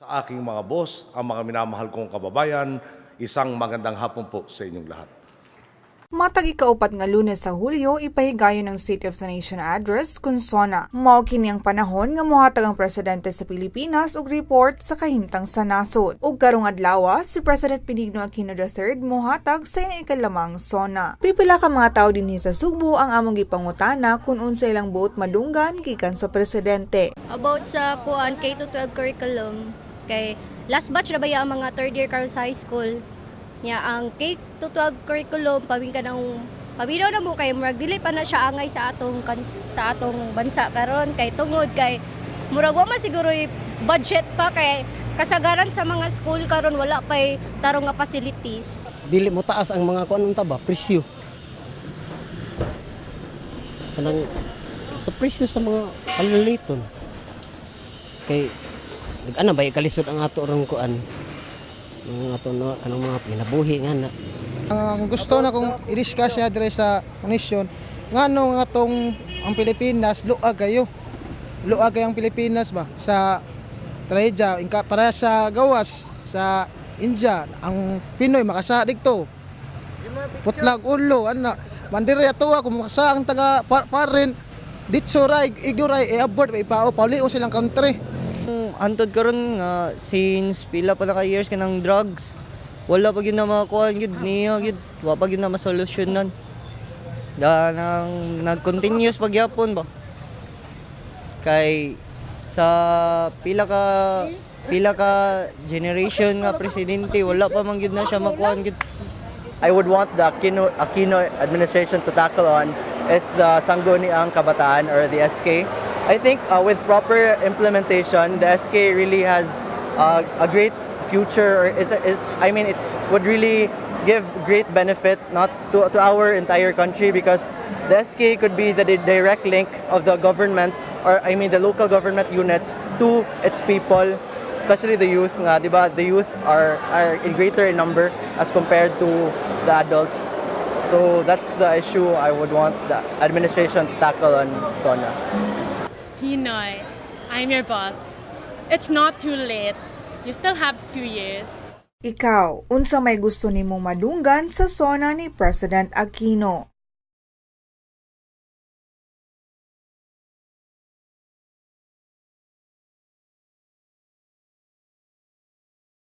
Sa aking mga boss, ang mga minamahal kong kababayan, isang magandang hapon po sa inyong lahat. Matag ikaupat nga lunes sa Hulyo, ipahigayon ng State of the Nation address kung sona. Mao kini ang panahon nga mohatag ang presidente sa Pilipinas og report sa kahimtang sa nasod. Ug karong adlaw, si President Benigno Aquino III mohatag sa iyang ikalamang sona. Pipila ka mga tao dinhi sa Sugbo ang among gipangutana kung unsa ilang buot madunggan gikan sa presidente. about sa kuan K-12 curriculum kay last batch na ba yung mga third year karon sa high school? Nya ang K-12 curriculum pabing ka ng pabinaw na mo kay murag dili pa na siya angay sa atong kan- sa atong bansa karon. Kay tungod kay murag wa man siguro budget pa kay kasagaran sa mga school karon wala pay tarong nga facilities. Dili mo taas ang mga kuan unta ba? Presyo. Kanang sa presyo sa mga alaliton kay nag ano ba ikalisod ang ato rong kuan ang ato no kanang mga pinabuhi nga na Ang gusto na kong i-discuss niya dire sa komisyon, nga no nga tong ang Pilipinas luag kayo. Luag kayo ang Pilipinas ba sa trahedya para sa gawas sa India ang Pinoy makasadig to. Putlag ulo ana mandiri ato kung makasa ang taga pa- foreign ditso ray iguray i-abort ipao paulio silang country. Antod karon nga since pila pa ka years kanang drugs wala pa gyud na makakuha gyud niya gyud wa pa gyud na masolusyonan. Da nang nag-continuous pagyapon ba? Kay sa pila ka pila ka generation nga presidente wala pa man gyud na siya makuha gyud. I would want the Aquino, Aquino administration to tackle on is the Sangguniang Kabataan or the SK. I think uh, with proper implementation, the SK really has uh, a great future. It's, it's, I mean, it would really give great benefit not to, to our entire country because the SK could be the direct link of the government or I mean the local government units to its people especially the youth nga, 'di ba? The youth are are in greater number as compared to the adults. So that's the issue I would want the administration to tackle on Sonia. Pinoy, I'm your boss. It's not too late. You still have two years. Ikaw, unsa may gusto nimong madunggan sa sona ni President Aquino?